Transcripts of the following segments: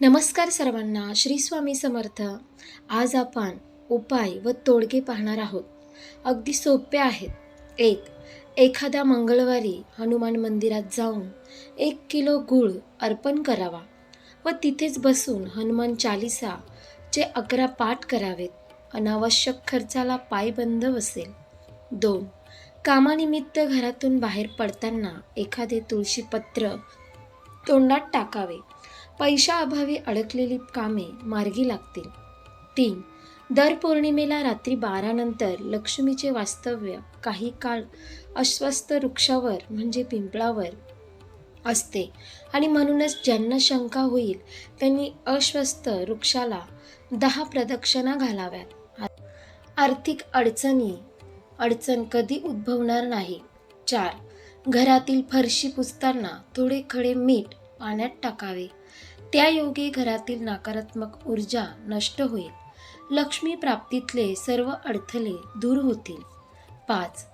नमस्कार सर्वांना श्री स्वामी समर्थ. आज आपण उपाय व तोडगे पाहणार आहोत. अगदी सोपे आहेत. एक एखाद्या मंगळवारी हनुमान मंदिरात जाऊन एक किलो गूळ अर्पण करावा व तिथेच बसून हनुमान चालिसाचे अकरा पाठ करावेत. अनावश्यक खर्चाला पायबंद बसेल. दोन कामानिमित्त घरातून बाहेर पडताना एखादे तुळशीपत्र तोंडात टाकावे पैशाअभावी अडकलेली कामे मार्गी लागतील. तीन दर पौर्णिमेला रात्री बारानंतर लक्ष्मीचे वास्तव्य काही काळ अस्वस्थ वृक्षावर म्हणजे पिंपळावर असते आणि म्हणूनच ज्यांना शंका होईल त्यांनी अस्वस्थ वृक्षाला दहा प्रदक्षिणा घालाव्यात. आर्थिक अडचणी अडचण कधी उद्भवणार नाही. चार घरातील फरशी पुसताना थोडे खडे मीठ पाण्यात टाकावे. त्यायोगे घरातील नकारात्मक ऊर्जा नष्ट होईल. लक्ष्मी प्राप्तीतले सर्व अडथळे दूर होतील. पाच.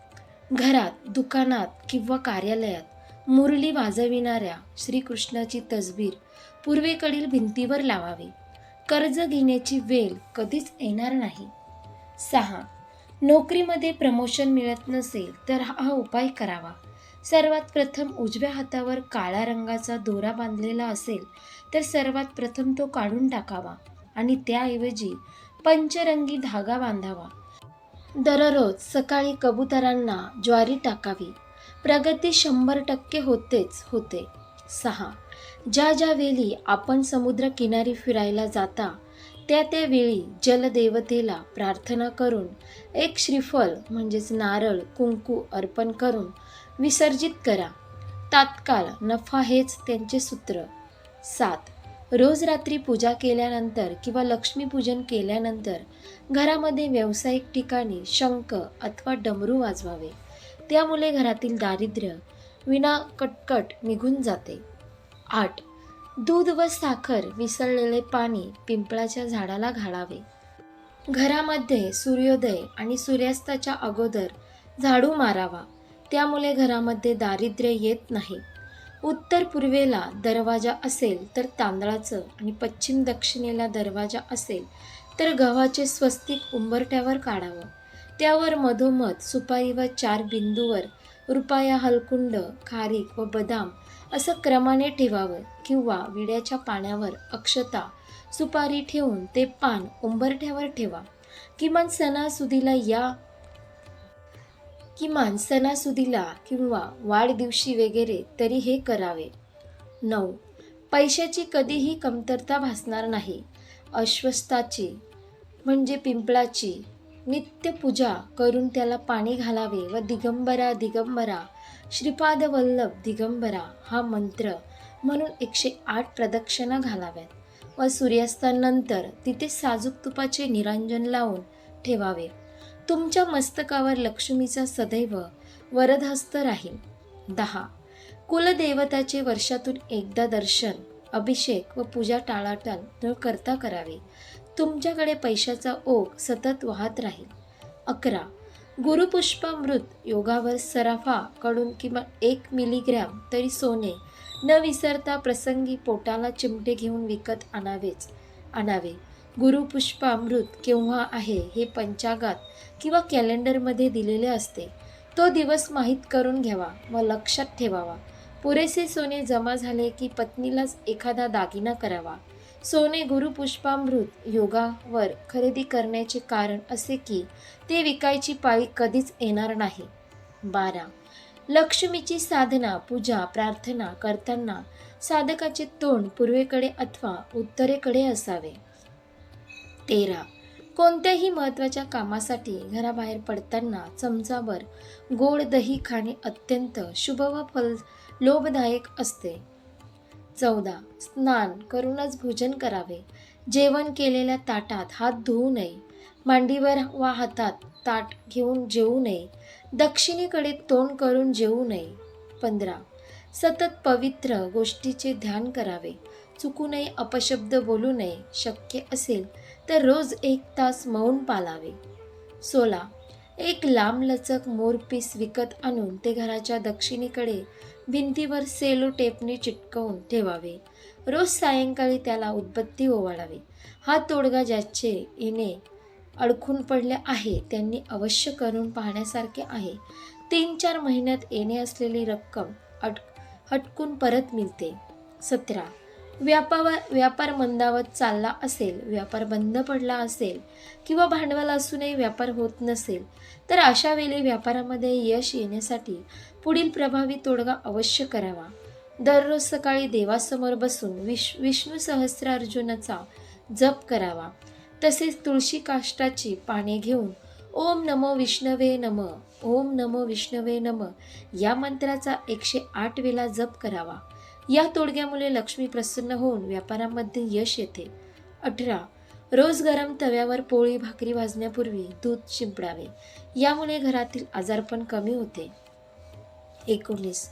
घरात दुकानात किंवा कार्यालयात मुरली वाजविणाऱ्या श्रीकृष्णाची तसबीर पूर्वेकडील भिंतीवर लावावी. कर्ज घेण्याची वेळ कधीच येणार नाही. सहा. नोकरीमध्ये प्रमोशन मिळत नसेल तर हा उपाय करावा. सर्वात प्रथम उजव्या हातावर काळ्या रंगाचा दोरा बांधलेला असेल तर सर्वात प्रथम तो काढून टाकावा आणि त्याऐवजी पंचरंगी धागा बांधावा. दररोज सकाळी कबुतरांना ज्वारी टाकावी. प्रगती शंभर टक्के होतेच होते. सहा. ज्या ज्या वेळी आपण समुद्र किनारी फिरायला जाता त्या त्या वेळी जलदेवतेला प्रार्थना करून एक श्रीफल म्हणजेच नारळ कुंकू अर्पण करून विसर्जित करा. तात्काळ नफा हेच त्यांचे सूत्र. सात. रोज रात्री पूजा केल्यानंतर किंवा लक्ष्मीपूजन केल्यानंतर घरामध्ये व्यावसायिक ठिकाणी शंख अथवा डमरू वाजवावे. त्यामुळे घरातील दारिद्र्य विना कटकट निघून जाते. आठ. दूध व साखर विसळलेले पाणी पिंपळाच्या झाडाला घालावे. घरामध्ये सूर्योदय आणि सूर्यास्ताच्या अगोदर झाडू मारावा. त्यामुळे घरामध्ये दारिद्र्य येत नाही. उत्तर पूर्वेला दरवाजा असेल तर तांदळाचं आणि पश्चिम दक्षिणेला दरवाजा असेल तर गव्हाचे स्वस्तिक उंबरट्यावर काढावं. त्यावर मधोमध सुपारी व चार बिंदूवर रुपया हलकुंड खारीक व बदाम असं क्रमाने ठेवावं किंवा विड्याच्या पाण्यावर अक्षता सुपारी ठेवून ते पान उंबरठ्यावर ठेवा. किमान सणासुदीला या किमान सणासुदीला किंवा वाढदिवशी वगैरे तरी हे करावे. नऊ. पैशाची कधीही कमतरता भासणार नाही. अश्वस्ताची म्हणजे पिंपळाची नित्यपूजा करून त्याला पाणी घालावे व दिगंबरा दिगंबरा श्रीपाद वल्लभ दिगंबरा हा मंत्र म्हणून एकशे आठ प्रदक्षिणा घालाव्यात व सूर्यास्तानंतर तिथे साजूक तुपाचे निरांजन लावून ठेवावे. तुमच्या मस्तकावर लक्ष्मीचा सदैव वरदहस्त राहील. दहा. कुलदेवताचे वर्षातून एकदा दर्शन अभिषेक व पूजा टाळाटाळ न करता करावे. तुमच्याकडे पैशाचा ओघ सतत वाहत राहील. अकरा. गुरुपुष्पामृत योगावर सराफाकडून किमान एक मिलीग्रॅम तरी सोने न विसरता प्रसंगी पोटाला चिमटे घेऊन विकत आणावेच. आणावे. गुरुपुष्पामृत केव्हा आहे हे पंचागात किंवा कॅलेंडरमध्ये दिलेले असते तो दिवस माहीत करून घ्यावा व लक्षात ठेवावा. पुरेसे सोने जमा झाले की पत्नीलाच एखादा दागिना करावा. सोने गुरुपुष्पामृत योगावर खरेदी करण्याचे कारण असे की ते विकायची पाळी कधीच येणार नाही. बारा. लक्ष्मीची साधना पूजा प्रार्थना करताना साधकाचे तोंड पूर्वेकडे अथवा उत्तरेकडे असावे. तेरा. कोणत्याही महत्त्वाच्या कामासाठी घराबाहेर पडताना चमचावर गोड दही खाणे अत्यंत शुभ व फल लोभदायक असते. चौदा. स्नान करूनच भोजन करावे. जेवण केलेल्या ताटात हात धुवू नये. मांडीवर वा हातात ताट घेऊन जेवू नये. दक्षिणेकडे तोंड करून जेवू नये. पंधरा. सतत पवित्र गोष्टीचे ध्यान करावे. चुकू नये अपशब्द बोलू नये. शक्य असेल तर रोज एक तास मौन पालावे. सोळा एक लांबलचक मोरपीस विकत आणून ते घराच्या दक्षिणेकडे भिंतीवर सेलो टेपने चिटकवून ठेवावे. रोज सायंकाळी त्याला उदबत्ती ओवाळावी. हा तोडगा ज्याचे येणे अडकून पडले आहे त्यांनी अवश्य करून पाहण्यासारखे आहे. तीन चार महिन्यात येणे असलेली रक्कम अट हटकून परत मिळते. सतरा व्यापावर व्यापार मंदावत चालला असेल व्यापार बंद पडला असेल किंवा भांडवल असूनही व्यापार होत नसेल तर अशा वेळी व्यापारामध्ये यश येण्यासाठी पुढील प्रभावी तोडगा अवश्य करावा. दररोज सकाळी देवासमोर बसून विश विष्णू सहस्रार्जुनाचा जप करावा. तसेच तुळशी काष्टाची पाने घेऊन ओम नमो विष्णवे नम ओम नमो विष्णवे नम या मंत्राचा एकशे आठ वेळा जप करावा. या तोडग्यामुळे लक्ष्मी प्रसन्न होऊन व्यापारामध्ये यश येते. अठरा. रोज गरम तव्यावर पोळी भाकरी भाजण्यापूर्वी दूध शिंपडावे यामुळे घरातील आजारपण कमी होते. एकोणीस.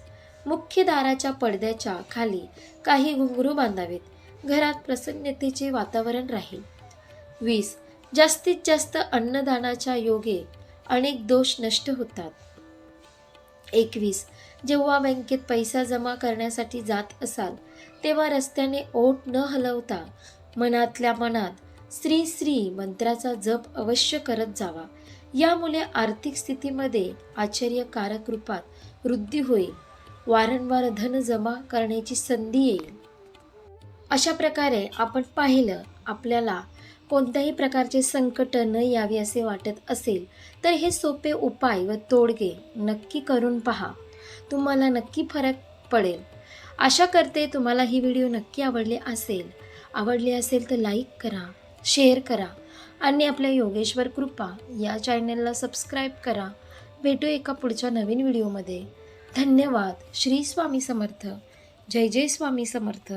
मुख्य दाराच्या पडद्याच्या खाली काही घुंगरू बांधावेत. घरात प्रसन्नतेचे वातावरण राहील. वीस. जास्तीत जास्त अन्नदानाच्या योगे अनेक दोष नष्ट होतात. एकवीस. जेव्हा बँकेत पैसा जमा करण्यासाठी जात असाल तेव्हा रस्त्याने ओठ न हलवता मनातल्या मनात श्री श्री मंत्राचा जप अवश्य करत जावा. यामुळे आर्थिक स्थितीमध्ये आश्चर्यकारक रूपात वृद्धी होईल. वारंवार धन जमा करण्याची संधी येईल. अशा प्रकारे आपण पाहिलं आपल्याला कोणत्याही प्रकारचे संकट न यावे असे वाटत असेल तर हे सोपे उपाय व तोडगे नक्की करून पहा. तुम्हाला नक्की फरक पडेल. आशा करते तुम्हाला ही व्हिडिओ नक्की आवडली असेल. आवडली असेल तर लाईक करा शेअर करा आणि आपल्या योगेश्वर कृपा या चॅनलला सबस्क्राईब करा. भेटू एका पुढच्या नवीन व्हिडिओमध्ये. धन्यवाद. श्री स्वामी समर्थ. जय जय स्वामी समर्थ.